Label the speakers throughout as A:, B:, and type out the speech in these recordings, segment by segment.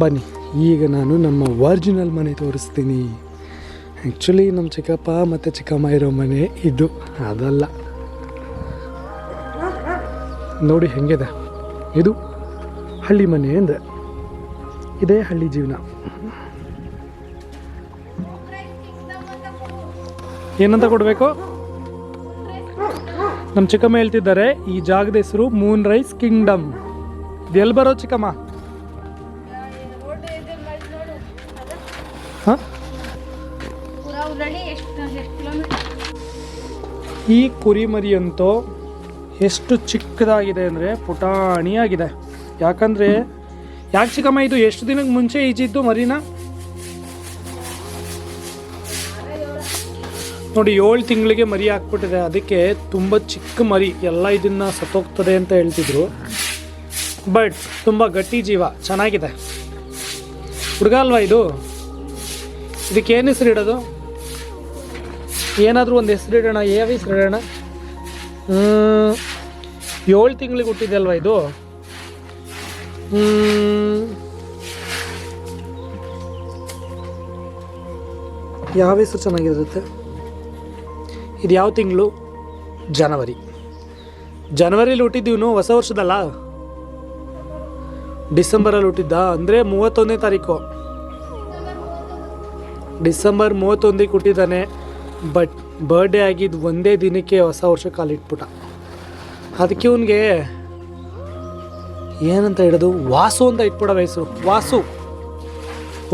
A: ಬನ್ನಿ. ಈಗ ನಾನು ನಮ್ಮ ಒರಿಜಿನಲ್ ಮನೆ ತೋರಿಸ್ತೀನಿ. ಆ್ಯಕ್ಚುಲಿ ನಮ್ಮ ಚಿಕ್ಕಪ್ಪ ಮತ್ತು ಚಿಕ್ಕಮ್ಮ ಇರೋ ಮನೆ ಇದು. ಅದಲ್ಲ. ನೋಡಿ ಹೆಂಗಿದೆ. ಇದು ಹಳ್ಳಿ ಮನೆ ಅಂದರೆ ಇದೇ ಹಳ್ಳಿ ಜೀವನ. ಏನಂತ ಕೊಡಬೇಕು? ನಮ್ಮ ಚಿಕ್ಕಮ್ಮ ಹೇಳ್ತಿದ್ದಾರೆ, ಈ ಜಾಗದ ಹೆಸರು ಮೂನ್ ರೈಸ್ ಕಿಂಗ್ಡಮ್ ಎಲ್ಲಿ ಬರೋ ಚಿಕ್ಕಮ್ಮ? ಹಾಂ ಈ ಕುರಿಮರಿ ಅಂತೂ ಎಷ್ಟು ಚಿಕ್ಕದಾಗಿದೆ ಅಂದರೆ ಪುಟಾಣಿಯಾಗಿದೆ. ಯಾಕಂದರೆ ಯಾಕೆ ಚಿಕ್ಕಮ್ಮ ಇದು ಎಷ್ಟು ದಿನಕ್ಕೆ ಮುಂಚೆ ಈಜಿದ್ದು ಮರಿನ? ನೋಡಿ, ಏಳು ತಿಂಗಳಿಗೆ ಮರಿ ಹಾಕ್ಬಿಟ್ಟಿದೆ. ಅದಕ್ಕೆ ತುಂಬ ಚಿಕ್ಕ ಮರಿ. ಎಲ್ಲ ಇದನ್ನು ಸತ್ತೋಗ್ತದೆ ಅಂತ ಹೇಳ್ತಿದ್ರು. ಬಟ್ ತುಂಬ ಗಟ್ಟಿ ಜೀವ. ಚೆನ್ನಾಗಿದೆ. ಹುಡುಗ ಅಲ್ವಾ ಇದು? ಇದಕ್ಕೆ ಏನು ಹೆಸರು ಇಡೋದು? ಏನಾದರೂ ಒಂದು ಹೆಸರು ಇಡೋಣ ಯಾವ ಹೆಸರು ಇಡೋಣ. ಏಳು ತಿಂಗಳಿಗೆ ಹುಟ್ಟಿದೆ ಅಲ್ವಾ ಇದು. ಯಾವ ಹೆಸರು ಚೆನ್ನಾಗಿರುತ್ತೆ? ಇದು ಯಾವ ತಿಂಗಳು? ಜನವರಿ. ಜನವರಿಲಿ ಹುಟ್ಟಿದ್ದೀವನು ಹೊಸ ವರ್ಷದಲ್ಲ? ಡಿಸೆಂಬರಲ್ಲಿ ಹುಟ್ಟಿದ್ದ, ಅಂದರೆ ಮೂವತ್ತೊಂದನೇ ತಾರೀಕು. ಡಿಸೆಂಬರ್ ಮೂವತ್ತೊಂದಕ್ಕೆ ಹುಟ್ಟಿದ್ದಾನೆ, ಬಟ್ ಬರ್ಡೇ ಆಗಿದ್ದು ಒಂದೇ ದಿನಕ್ಕೆ ಹೊಸ ವರ್ಷ ಕಾಲಿಟ್ಬಿಟ್ಟ. ಅದಕ್ಕೆ ಇವನಿಗೆ ಏನಂತ ಹೇಳೋದು? ವಾಸು ಅಂತ ಇಟ್ಬಿಡ ವಯಸ್ಸು ವಾಸು.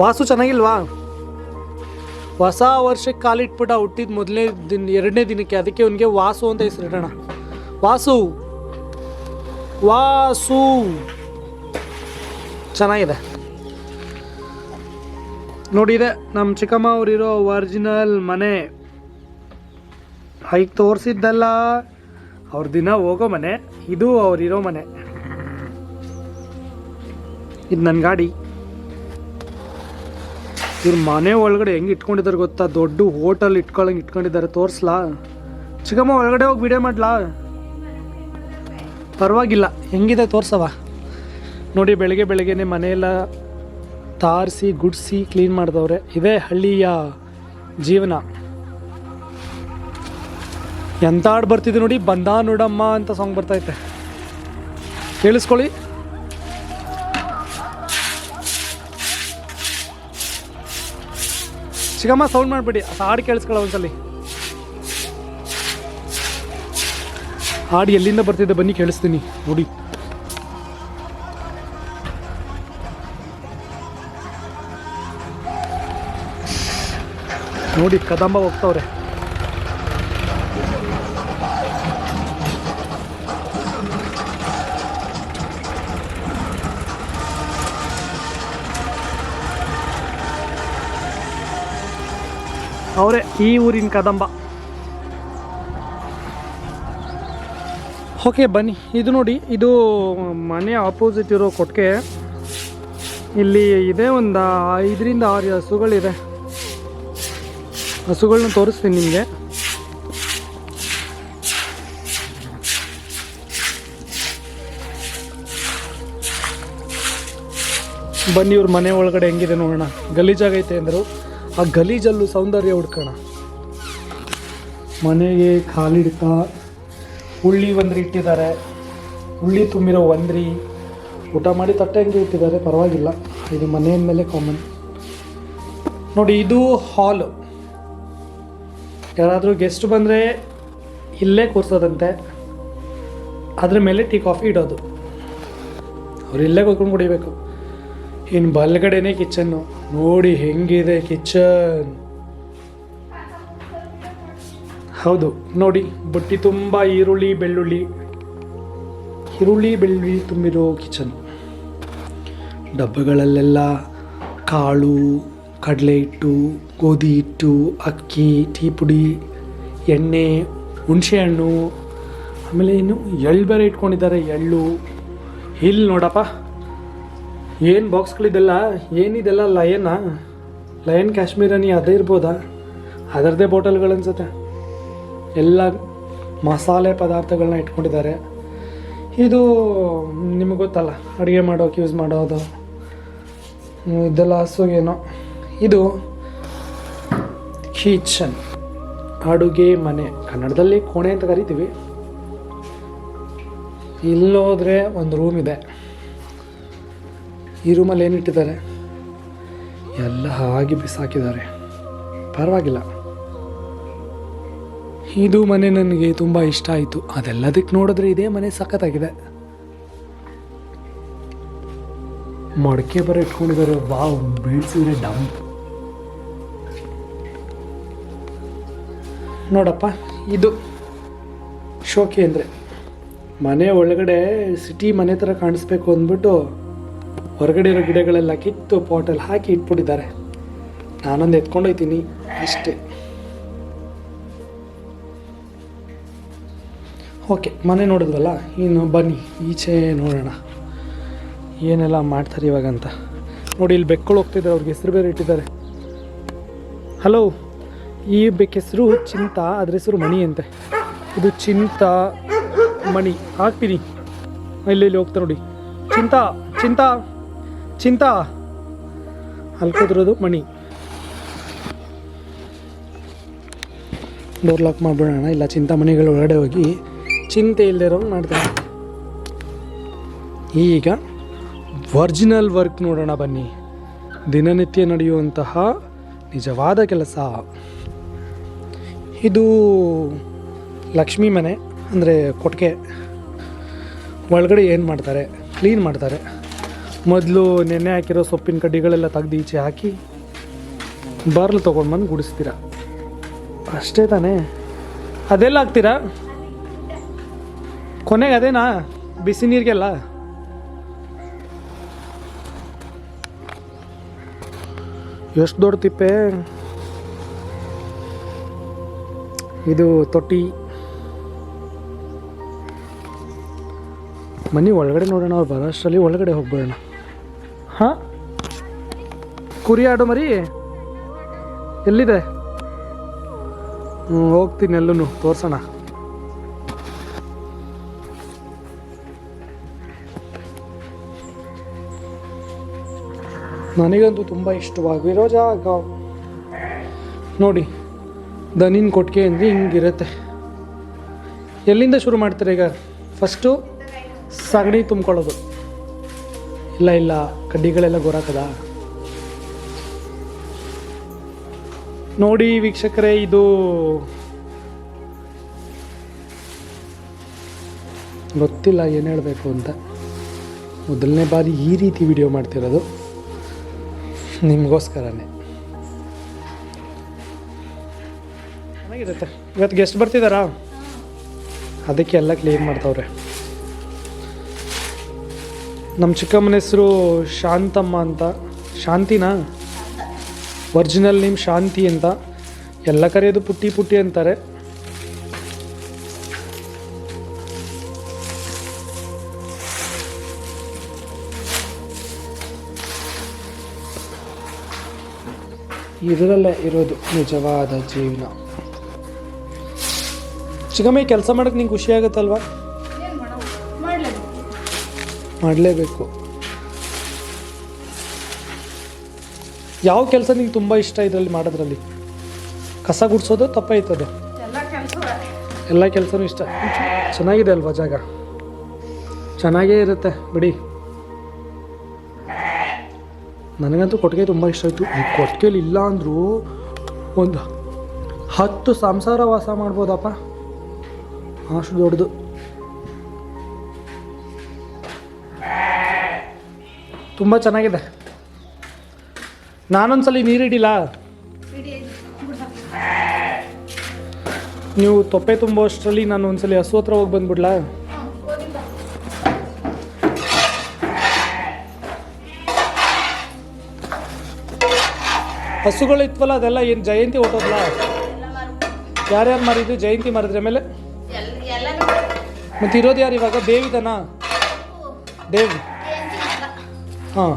A: ವಾಸು ಚೆನ್ನಾಗಿಲ್ವಾ? ಹೊಸ ವರ್ಷಕ್ಕೆ ಕಾಲಿಟ್ಬಿಟ್ಟ ಹುಟ್ಟಿದ ಮೊದಲನೇ ದಿನ, ಎರಡನೇ ದಿನಕ್ಕೆ. ಅದಕ್ಕೆ ಅವನಿಗೆ ವಾಸು ಅಂತ ಹೆಸರಿಡೋಣ. ವಾಸು. ವಾಸು. ಚೆನ್ನಾಗಿದೆ. ನೋಡಿದೆ ನಮ್ಮ ಚಿಕ್ಕಮ್ಮ ಅವರಿರೋ ಒರಿಜಿನಲ್ ಮನೆ. ಹೈಕ್ ತೋರಿಸಿದ್ದಲ್ಲ, ಅವ್ರ ದಿನ ಹೋಗೋ ಮನೆ, ಇದು ಅವರಿರೋ ಮನೆ. ಇದು ನನ್ನ ಗಾಡಿ. ಇವ್ರ ಮನೆ ಒಳಗಡೆ ಹೆಂಗೆ ಇಟ್ಕೊಂಡಿದ್ದಾರೆ ಗೊತ್ತಾ? ದೊಡ್ಡ ಹೋಟೆಲ್ ಇಟ್ಕೊಳಂಗೆ ಇಟ್ಕೊಂಡಿದ್ದಾರೆ ತೋರಿಸ್ಲಾ? ಚಿಕ್ಕಮ್ಮ ಒಳಗಡೆ ಹೋಗಿ ವಿಡಿಯೋ ಮಾಡ್ಲಾ? ಪರವಾಗಿಲ್ಲ, ಹೆಂಗಿದೆ ತೋರ್ಸವ ನೋಡಿ, ಬೆಳಗ್ಗೆ ಬೆಳಗ್ಗೆನೆ ಮನೆಯೆಲ್ಲ ತಾರಿಸಿ, ಗುಡಿಸಿ, ಕ್ಲೀನ್ ಮಾಡಿದವ್ರೆ. ಇದೇ ಹಳ್ಳಿಯ ಜೀವನ. ಎಂತ ಹಾಡು ಬರ್ತಿದೆ ನೋಡಿ, ಬಂದ ನೋಡಮ್ಮ ಅಂತ ಸಾಂಗ್ ಬರ್ತೈತೆ. ಕೇಳಿಸ್ಕೊಳ್ಳಿ. ಚಿಕ್ಕಮ್ಮ ಸೌಂಡ್ ಮಾಡಿಬಿಡಿ. ಹಾಡು ಕೇಳಿಸ್ಕೊಳ್ಳೋ ಒಂದ್ಸಲಿ. ಹಾಡು ಎಲ್ಲಿಂದ ಬರ್ತಿದೆ ಬನ್ನಿ ಕೇಳಿಸ್ತೀನಿ. ನೋಡಿ. ನೋಡಿ ಕದಂಬ ಹೋಗ್ತವ್ರೆ. ಅವರೇ, ಈ ಊರಿನ ಕದಂಬ. ಓಕೆ, ಬನ್ನಿ. ಇದು ನೋಡಿ, ಇದು ಮನೆ ಆಪೋಸಿಟ್ ಇರೋ ಕೊಟ್ಟಿಗೆ ಇಲ್ಲಿ ಇದೆ ಒಂದು ಐದರಿಂದ ಆರು ಹಸುಗಳಿದೆ. ಹಸುಗಳನ್ನ ತೋರಿಸ್ತೀನಿ ನಿಮಗೆ. ಬನ್ನಿ ಇವ್ರ ಮನೆ ಒಳಗಡೆ ಹೆಂಗಿದೆ ನೋಡೋಣ. ಗಲೀಜಾಗೈತೆ ಅಂದರು. ಆ ಗಲೀಜಲ್ಲೂ ಸೌಂದರ್ಯ ಹುಡ್ಕೋಣ. ಮನೆಗೆ ಕಾಲಿಡ್ತ ಹುಳ್ಳಿ ಒಂದ್ರಿ ಇಟ್ಟಿದ್ದಾರೆ. ಹುಳ್ಳಿ ತುಂಬಿರೋ ಒಂದ್ರಿ. ಊಟ ಮಾಡಿ ತಟ್ಟೆ ಹಂಗೆ ಇಟ್ಟಿದ್ದಾರೆ. ಪರವಾಗಿಲ್ಲ. ಇದು ಮನೆಯ ಮೇಲೆ ಕಾಮನ್ ನೋಡಿ, ಇದು ಹಾಲು ಯಾರಾದರೂ ಗೆಸ್ಟ್ ಬಂದರೆ ಇಲ್ಲೇ ಕೂರ್ಸೋದಂತೆ. ಅದ್ರ ಮೇಲೆ ಟೀ ಕಾಫಿ ಇಡೋದು. ಅವ್ರು ಇಲ್ಲೇ ಕೂತ್ಕೊಂಡು ಕುಡಿಬೇಕು. ಇನ್ನು ಬಲ್ಗಡೆನೇ ಕಿಚನ್ನು ನೋಡಿ ಹೆಂಗಿದೆ ಕಿಚನ್ ಹೌದು, ನೋಡಿ ಬುಟ್ಟಿ ತುಂಬ ಈರುಳ್ಳಿ, ಬೆಳ್ಳುಳ್ಳಿ. ಈರುಳ್ಳಿ, ಬೆಳ್ಳುಳ್ಳಿ ತುಂಬಿರೋ ಕಿಚನ್ ಡಬ್ಬಗಳಲ್ಲೆಲ್ಲ ಕಾಳು ಕಡಲೆ ಹಿಟ್ಟು, ಗೋಧಿ ಹಿಟ್ಟು, ಅಕ್ಕಿ ಟೀ ಪುಡಿ ಎಣ್ಣೆ, ಹುಣಸೆಹಣ್ಣು, ಆಮೇಲೆ ಏನು ಎಳ್ಳು ಬೇರೆ ಇಟ್ಕೊಂಡಿದ್ದಾರೆ, ಎಳ್ಳು. ಇಲ್ಲಿ ನೋಡಪ್ಪ, ಏನು ಬಾಕ್ಸ್ಗಳಿದೆಲ್ಲ ಏನಿದೆಲ್ಲ ಲಯನಾ ಲಯನ್ ಕಾಶ್ಮೀರನಿ ಅದೇ ಇರ್ಬೋದಾ? ಅದರದೇ ಬಾಟಲ್ಗಳು ಅನ್ಸುತ್ತೆ ಎಲ್ಲ ಮಸಾಲೆ ಪದಾರ್ಥಗಳನ್ನ ಇಟ್ಕೊಂಡಿದ್ದಾರೆ. ಇದು ನಿಮಗೆ ಗೊತ್ತಲ್ಲ, ಅಡುಗೆ ಮಾಡೋಕೆ ಯೂಸ್ ಮಾಡೋದು. ಇದೆಲ್ಲ ಹಸುಗೇನೋ ಇದು ಕಿಚನ್. ಅಡುಗೆ ಮನೆ. ಕನ್ನಡದಲ್ಲಿ ಕೋಣೆ ಅಂತ ಕರಿತೀವಿ. ಇಲ್ಲೋದ್ರೆ ಒಂದು ರೂಮ್ ಇದೆ. ಈ ರೂಮಲ್ಲಿ ಏನಿಟ್ಟಿದ್ದಾರೆ? ಎಲ್ಲ ಹಾಗೆ ಬಿಸಾಕಿದ್ದಾರೆ. ಪರವಾಗಿಲ್ಲ. ಇದು ಮನೆ ನನಗೆ ತುಂಬ ಇಷ್ಟ ಆಯಿತು. ಅದೆಲ್ಲದಕ್ಕೆ ನೋಡಿದ್ರೆ ಇದೇ ಮನೆ ಸಖತ್ತಾಗಿದೆ. ಮಡಕೆ ಬರ ಇಟ್ಕೊಂಡಿದ್ದಾರೆ. ವಾವ್, ಬೀಳ್ಸಿದ್ರೆ ಡಂಪ್. ನೋಡಪ್ಪ, ಇದು ಶೋಕಿ ಅಂದರೆ. ಮನೆ ಒಳಗಡೆ ಸಿಟಿ ಮನೆ ಥರ ಕಾಣಿಸ್ಬೇಕು ಅಂದ್ಬಿಟ್ಟು ಹೊರಗಡೆ ಇರೋ ಗಿಡಗಳೆಲ್ಲ ಕಿತ್ತು ಪಾಟಲ್ಲಿ ಹಾಕಿ ಇಟ್ಬಿಟ್ಟಿದ್ದಾರೆ. ನಾನೊಂದು ಎತ್ಕೊಂಡೋಯ್ತೀನಿ ಅಷ್ಟೇ. ಓಕೆ, ಮನೆ ನೋಡಿದ್ವಲ್ಲ, ಇನ್ನು ಬನ್ನಿ, ಈಚೆ ನೋಡೋಣ. ಏನೆಲ್ಲ ಮಾಡ್ತಾರೆ ಇವಾಗಂತ. ನೋಡಿ, ಇಲ್ಲಿ ಬೆಕ್ಕಳು ಹೋಗ್ತಿದ್ದಾರೆ ಅವ್ರಿಗೆ ಹೆಸರು ಬೇರೆ ಇಟ್ಟಿದ್ದಾರೆ. ಹಲೋ ಈ ಬೆಕ್ಕ ಹೆಸರು ಚಿಂತ, ಅದ್ರ ಹೆಸರು ಮಣಿ ಅಂತೆ. ಇದು ಚಿಂತ ಮಣಿ. ಹಾಕ್ತೀನಿ. ಇಲ್ಲಿ ಇಲ್ಲಿ ಹೋಗ್ತಾ ನೋಡಿ. ಚಿಂತ ಚಿಂತ ಚಿಂತ. ಅಲ್ಲಿ ಕೂತಿರೋದು ಮಣಿ. ಡೋರ್ ಲಾಕ್ ಮಾಡ್ಬಿಡೋಣ ಇಲ್ಲ ಚಿಂತಾಮಣಿಗಳ ಒಳಗಡೆ ಹೋಗಿ ಚಿಂತೆ ಇಲ್ಲದೆ ಇರೋಂಗೆ ಮಾಡ್ತಾರೆ. ಈಗ ಒರ್ಜಿನಲ್ ವರ್ಕ್ ನೋಡೋಣ ಬನ್ನಿ. ದಿನನಿತ್ಯ ನಡೆಯುವಂತಹ ನಿಜವಾದ ಕೆಲಸ. ಇದು ಲಕ್ಷ್ಮಿ ಮನೆ, ಅಂದರೆ ಕೊಟ್ಟಿಗೆ ಒಳಗಡೆ ಏನು ಮಾಡ್ತಾರೆ? ಕ್ಲೀನ್ ಮಾಡ್ತಾರೆ. ಮೊದಲು ನೆನೆ ಹಾಕಿರೋ ಸೊಪ್ಪಿನ ಕಡ್ಡಿಗಳೆಲ್ಲ ತೆಗ್ದು ಈಚೆ ಹಾಕಿ ಬರ್ಲು ತೊಗೊಂಡು ಬಂದು ಗುಡಿಸ್ತೀರ? ಅಷ್ಟೇ ತಾನೇ. ಅದೆಲ್ಲ ಹಾಕ್ತೀರಾ? ಕೊನೆಗೆ ಅದೇನಾ? ಬಿಸಿ ನೀರಿಗೆಲ್ಲ? ಎಷ್ಟು ದೊಡ್ಡ ತಿಪ್ಪೆ. ಇದು ತೊಟ್ಟಿ. ಮನೆ ಒಳಗಡೆ ನೋಡೋಣ, ಅವ್ರು ಬರೋ ಅಷ್ಟರಲ್ಲಿ ಒಳಗಡೆ ಹೋಗ್ಬಿಡೋಣ. ಹಾಂ? ಕುರಿ ಆಡು ಮರಿ? ಎಲ್ಲಿದೆ? ಹ್ಞೂ ಹೋಗ್ತೀನಿ ಎಲ್ಲೂ ತೋರ್ಸೋಣ. ನನಗಂತೂ ತುಂಬ ಇಷ್ಟವಾಗಿರೋ ಜಾಗ. ನೋಡಿ. ದನಿನ ಕೊಟ್ಟಿಗೆ ಅಂದರೆ ಹಿಂಗಿರುತ್ತೆ. ಎಲ್ಲಿಂದ ಶುರು ಮಾಡ್ತಾರೆ ಈಗ? ಫಸ್ಟು ಸಗಣಿ ತುಂಬ್ಕೊಳ್ಳೋದು. ಇಲ್ಲ ಇಲ್ಲ, ಕಡ್ಡಿಗಳೆಲ್ಲ ಗೊರಾಕದ? ನೋಡಿ ವೀಕ್ಷಕರೇ, ಇದು ಗೊತ್ತಿಲ್ಲ ಏನು ಹೇಳಬೇಕು ಅಂತ. ಮೊದಲನೇ ಬಾರಿ ಈ ರೀತಿ ವಿಡಿಯೋ ಮಾಡ್ತಿರೋದು. ನಿಮಗೋಸ್ಕರನೇ. ಚೆನ್ನಾಗಿರುತ್ತೆ. ಇವತ್ತು ಗೆಸ್ಟ್ ಬರ್ತಿದ್ದಾರಾ ಅದಕ್ಕೆ ಎಲ್ಲ ಕ್ಲೀನ್ ಮಾಡ್ತಾವ್ರೆ. ನಮ್ಮ ಚಿಕ್ಕಮ್ಮನ ಹೆಸರು ಶಾಂತಮ್ಮ ಅಂತ. ಶಾಂತಿನಾ? ಒರಿಜಿನಲ್ ನೇಮ್ ಶಾಂತಿ ಅಂತ. ಎಲ್ಲ ಕರೆಯೋದು ಪುಟ್ಟಿ ಪುಟ್ಟಿ ಅಂತಾರೆ. ಇದರಲ್ಲೇ ಇರೋದು ನಿಜವಾದ ಜೀವನ. ಚಿಕ್ಕಮ್ಮ ಕೆಲಸ ಮಾಡೋಕೆ ನಿಂಗೆ ಖುಷಿ ಆಗುತ್ತಲ್ವಾ?
B: ಮಾಡಲೇಬೇಕು.
A: ಯಾವ ಕೆಲಸ ನಿಂಗೆ ತುಂಬ ಇಷ್ಟ ಇದರಲ್ಲಿ ಮಾಡೋದ್ರಲ್ಲಿ? ಕಸ ಗುಡಿಸೋದು ತಪ್ಪಾಯ್ತದೆ
B: ಎಲ್ಲ
A: ಕೆಲಸನೂ ಇಷ್ಟ. ಚೆನ್ನಾಗಿದೆ ಅಲ್ವಾ ಜಾಗ? ಚೆನ್ನಾಗೇ ಇರುತ್ತೆ. ಬಿಡಿ. ನನಗಂತೂ ಕೊಟ್ಟಿಗೆ ತುಂಬ ಇಷ್ಟ ಆಯಿತು. ಈ ಕೊಟ್ಟಿಗೆಲಿ ಇಲ್ಲ ಅಂದರೂ ಒಂದು ಹತ್ತು ಸಂಸಾರ ವಾಸ ಮಾಡ್ಬೋದಪ್ಪ. ಅಷ್ಟು ದೊಡ್ಡದು. ತುಂಬ ಚೆನ್ನಾಗಿದೆ. ನಾನೊಂದ್ಸಲಿ ನೀರಿಡಿಲ್ಲ ನೀವು ತೊಪ್ಪೆ ತುಂಬೋ ಅಷ್ಟರಲ್ಲಿ ನಾನು ಒಂದ್ಸಲಿ ಹಸು ಹತ್ರ ಹೋಗಿ ಬಂದ್ಬಿಡ್ಲಾ? ಹಸುಗಳು ಇತ್ವಲ್ಲ ಅದೆಲ್ಲ ಏನು ಜಯಂತಿ ಹೊಟ್ಟೋದ್ಲ ಯಾರ್ಯಾರು ಮಾರಿದ್ವಿ ಜಯಂತಿ ಮಾರಿದ್ರೆ ಮೇಲೆ ಮತ್ತು ಇರೋದು ಯಾರು ಇವಾಗ? ದೇವಿದನಾ? ದೇವ್. ಹಾಂ.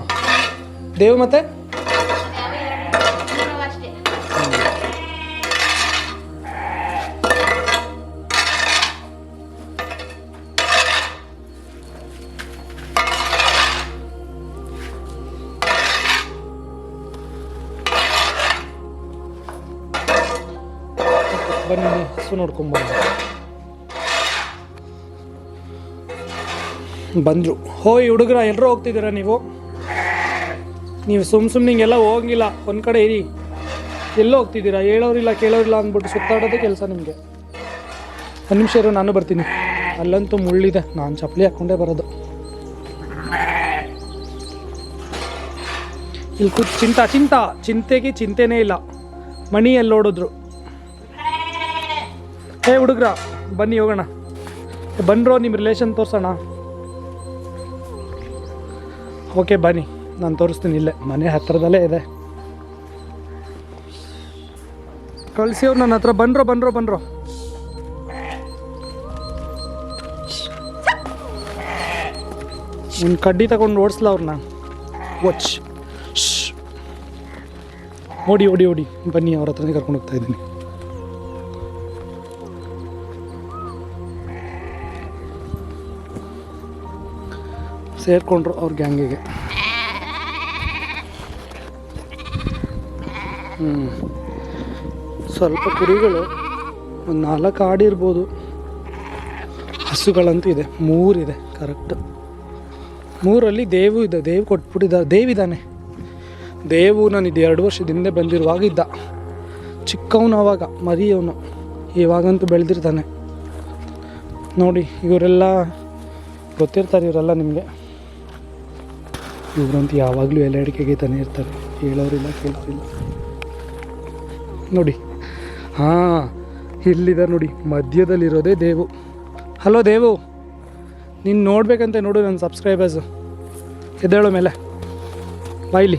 A: ದೇವ್ ಮತ್ತೆ? ಬನ್ನಿ ಸು ನೋಡ್ಕೊಂಬೋದು ಬಂದರು. ಹೋಯ್ ಹುಡುಗರ ಎಲ್ಲರೂ ಹೋಗ್ತಿದ್ದೀರಾ ನೀವು? ನೀವು ಸುಮ್ಮ ಸುಮ್ಮನೆ ಹಿಂಗೆಲ್ಲ ಹೋಗಿಲ್ಲ. ಒಂದು ಕಡೆ ಇರಿ. ಎಲ್ಲೋ ಹೋಗ್ತಿದ್ದೀರ? ಹೇಳೋರಿಲ್ಲ ಕೇಳೋರಿಲ್ಲ ಅಂದ್ಬಿಟ್ಟು ಸುತ್ತಾಡೋದೇ ಕೆಲಸ ನಿಮಗೆ. ಒಂದು ನಿಮಿಷ ಇರೋ, ನಾನು ಬರ್ತೀನಿ. ಅಲ್ಲಂತೂ ಮುಳ್ಳಿದೆ. ನಾನು ಚಪ್ಪಲಿ ಹಾಕ್ಕೊಂಡೇ ಬರೋದು. ಇಲ್ಲಿ ಕೂತ್ ಚಿಂತ ಚಿಂತ. ಚಿಂತೆಗೆ ಚಿಂತೆನೇ ಇಲ್ಲ. ಮಣಿ ಎಲ್ಲಿ ಓಡಿದ್ರು. ಹೇ ಹುಡುಗ್ರ, ಬನ್ನಿ ಹೋಗೋಣ. ಬಂದ್ರೋ ನಿಮ್ಮ ರಿಲೇಷನ್ ತೋರ್ಸೋಣ. ಓಕೆ, ಬನ್ನಿ. ನಾನು ತೋರಿಸ್ತೀನಿ ಇಲ್ಲೇ. ಮನೆ ಹತ್ತಿರದಲ್ಲೇ ಇದೆ. ಕಳಿಸಿ ಅವ್ರು ನನ್ನ ಹತ್ರ. ಬನ್ರೋ ಬನ್ರೋ ಬನ್ರೋ. ಒಂದು ಕಡ್ಡಿ ತಗೊಂಡು ಓಡಿಸ್ಲ ಅವ್ರನ್ನ ವಾಚ್ ಓಡಿ ಓಡಿ ಓಡಿ. ಬನ್ನಿ, ಅವ್ರ ಹತ್ರನೇ ಕರ್ಕೊಂಡು ಹೋಗ್ತಾ ಇದ್ದೀನಿ ಸೇರಿಕೊಂಡ್ರು ಅವ್ರ ಗ್ಯಾಂಗಿಗೆ. ಹ್ಞೂ ಸ್ವಲ್ಪ ಕುರಿಗಳು ಒಂದು ನಾಲ್ಕು ಆಡಿರ್ಬೋದು ಹಸುಗಳಂತೂ ಇದೆ. ಮೂರಿದೆ ಕರೆಕ್ಟ್ ಮೂರಲ್ಲಿ ದೇವು ಇದೆ. ದೇವು ಕೊಟ್ಬಿಟ್ಟಿದ್ದ ದೇವಿದ್ದಾನೆ ದೇವು ನಾನು ಇದು ಎರಡು ವರ್ಷದ ಹಿಂದೆ ಬಂದಿರುವಾಗ ಇದ್ದ. ಚಿಕ್ಕವನು ಅವಾಗ ಮರಿ ಅವನು ಇವಾಗಂತೂ ಬೆಳೆದಿರ್ತಾನೆ. ನೋಡಿ, ಇವರೆಲ್ಲ ಗೊತ್ತಿರ್ತಾರೆ ಇವರೆಲ್ಲ ನಿಮಗೆ. ಇವರಂತೂ ಯಾವಾಗಲೂ ಎಲೆ ಅಡಿಕೆಗೆ ತಾನೇ ಇರ್ತಾರೆ. ಹೇಳೋರಿಲ್ಲ, ಕೇಳೋರಿಲ್ಲ. ನೋಡಿ. ಹಾಂ, ಇಲ್ಲಿದೆ ನೋಡಿ. ಮಧ್ಯದಲ್ಲಿರೋದೇ ದೇವು. ಹಲೋ ದೇವು. ನೀನು ನೋಡ್ಬೇಕಂತ ನೋಡು ನನ್ನ ಸಬ್ಸ್ಕ್ರೈಬರ್ಸು ಎದ್ದೇಳೋ ಮೇಲೆ. ಬಾಯ್ಲಿ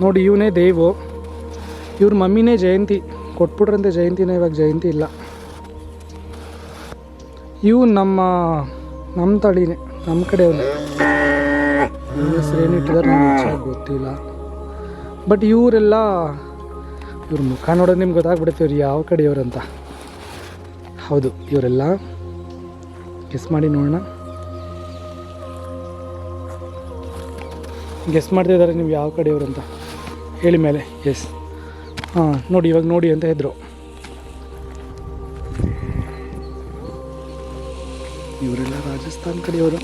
A: ನೋಡಿ, ಇವನೇ ದೇವು. ಇವ್ರ ಮಮ್ಮಿನೇ ಜಯಂತಿ. ಕೊಟ್ಬಿಟ್ರಂತೆ ಜಯಂತಿನೇ, ಇವಾಗ ಜಯಂತಿ ಇಲ್ಲ. ಇವು ನಮ್ಮ ನಮ್ಮ ತಳಿನೇ ನಮ್ಮ ಕಡೆಯವನೇ. ಏನು ಇಟ್ಟಿದ್ದಾರೆ ನನಗೆ ಹೆಚ್ಚಾಗಿ ಗೊತ್ತಿಲ್ಲ. ಬಟ್ ಇವರೆಲ್ಲ ಇವ್ರ ಮುಖ ನೋಡೋದು ನಿಮ್ಗೆ ಗೊತ್ತಾಗ್ಬಿಡುತ್ತೆ ಇವ್ರು ಯಾವ ಕಡೆಯವ್ರು ಅಂತ. ಹೌದು ಇವರೆಲ್ಲ ಗೆಸ್ ಮಾಡಿ ನೋಡೋಣ. ಗೆಸ್ ಮಾಡ್ತಿದ್ದಾರೆ ನೀವು ಯಾವ ಕಡೆಯವ್ರು ಅಂತ. ಹೇಳಿ ಮೇಲೆ ಎಸ್ ಹಾಂ ನೋಡಿ ಇವಾಗ ನೋಡಿ ಅಂತ ಇದ್ರು. ಇವರೆಲ್ಲ ರಾಜಸ್ಥಾನ್ ಕಡೆಯವರು.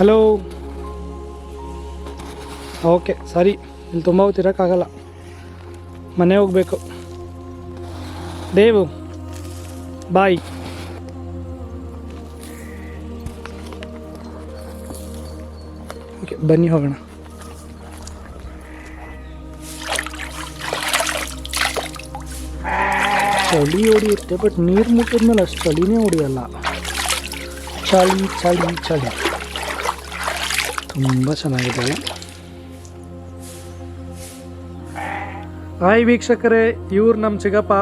A: ಹಲೋ ಓಕೆ ಸರಿ. ಇಲ್ಲಿ ತುಂಬ ಹೊತ್ತಿರೋಕ್ಕಾಗಲ್ಲ ಮನೆ ಹೋಗಬೇಕು. ದೇವು, ಬಾಯ್. ಓಕೆ ಬನ್ನಿ ಹೋಗೋಣ. ಚಳಿ ಹೊಡಿಯುತ್ತೆ ಬಟ್ ನೀರು ಮುಟ್ಟಿದ್ಮೇಲೆ ಅಷ್ಟು ಚಳಿನೇ ಹೊಡಿಯಲ್ಲ. ಚಳಿ ಚಳಿ ಚಳಿ. ತುಂಬ ಚೆನ್ನಾಗಿದೆ. ಆಯ್ ಹಾಯ್ ವೀಕ್ಷಕರೇ ಇವ್ರು ನಮ್ಮ ಚಿಗಪ್ಪ.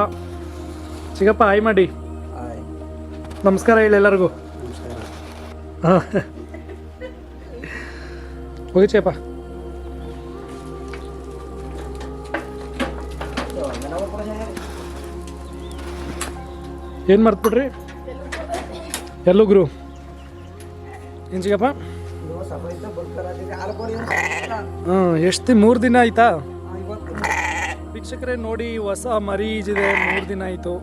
A: ಚಿಗಪ್ಪ ಹಾಯ್ ಮಾಡಿ. ನಮಸ್ಕಾರ ಹೇಳಿ ಎಲ್ಲರಿಗೂ. ಹಾಂ. ಹೋಗಿ ಚೇಪ ಏನು ಬಿಡ್ರಿ ಎಲ್ಲೂ ಗುರು. ಏನು ಚಿಗಪ್ಪ? ಹಾಂ ಎಷ್ಟು ಮೂರು ದಿನ ಆಯ್ತಾ? ವೀಕ್ಷಕರೇ ನೋಡಿ ಹೊಸ ಮರಿ ಇದೆ ಮೂರು ದಿನ ಆಯಿತು.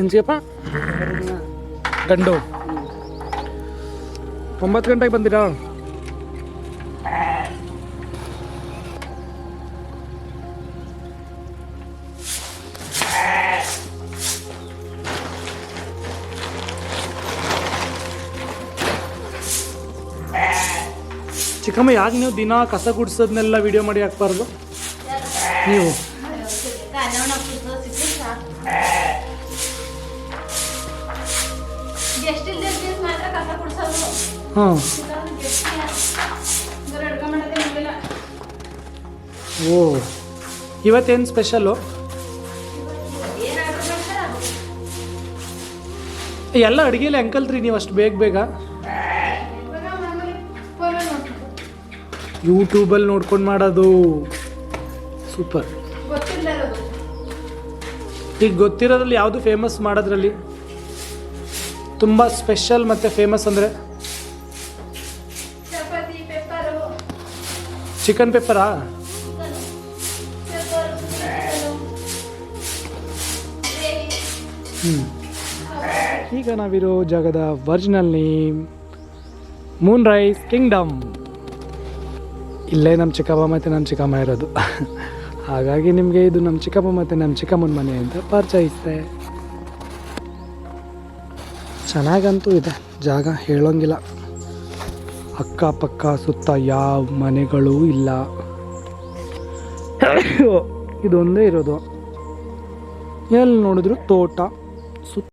A: ಎಂಜಿಯಪ್ಪ ಗಂಡು. ಒಂಬತ್ತು ಗಂಟೆಗೆ ಬಂದಿರಾ? ಚಿಕ್ಕಮ್ಮ, ಯಾಕೆ ನೀವು ದಿನ ಕಸ ಗುಡ್ಸೋದನ್ನೆಲ್ಲ ವಿಡಿಯೋ ಮಾಡಿ ಹಾಕ್ಬಾರ್ದು? ನೀವು. ಹಾಂ. ಓ. ಇವತ್ತೇನು
B: ಸ್ಪೆಷಲ್ಲು
A: ಎಲ್ಲ ಅಡುಗೆಲಿ ಅಂಕಲ್ರಿ ನೀವು ಅಷ್ಟು ಬೇಗ ಬೇಗ. ಯೂಟ್ಯೂಬಲ್ಲಿ ನೋಡ್ಕೊಂಡು ಮಾಡೋದು. ಸೂಪರ್ ಈಗ ಗೊತ್ತಿರೋದ್ರಲ್ಲಿ ಯಾವುದು ಫೇಮಸ್ ಮಾಡೋದ್ರಲ್ಲಿ? ತುಂಬ ಸ್ಪೆಷಲ್ ಮತ್ತು ಫೇಮಸ್ ಅಂದರೆ? ಚಿಕನ್ ಪೆಪ್ಪರಾ ಹ್ಞೂ ಈಗ ನಾವಿರೋ ಜಾಗದ original name Moon rice Kingdom ಇಲ್ಲೇ ನಮ್ಮ ಚಿಕ್ಕಪ್ಪ ಮತ್ತು ನಮ್ಮ ಚಿಕ್ಕಮ್ಮ ಇರೋದು. ಹಾಗಾಗಿ ನಿಮಗೆ ಇದು ನಮ್ಮ ಚಿಕ್ಕಪ್ಪ ಮತ್ತು ನಮ್ಮ ಚಿಕ್ಕಮ್ಮನ ಮನೆ ಅಂತ ಪರಿಚಯಿಸ್ತೆ ಚೆನ್ನಾಗಂತೂ ಇದೆ, ಜಾಗ ಹೇಳೋಂಗಿಲ್ಲ. ಅಕ್ಕಪಕ್ಕ ಸುತ್ತ ಯಾವ ಮನೆಗಳೂ ಇಲ್ಲ. ಇದೊಂದೇ ಇರೋದು. ಎಲ್ಲಿ ನೋಡಿದ್ರು ತೋಟ, ಸುತ್ತ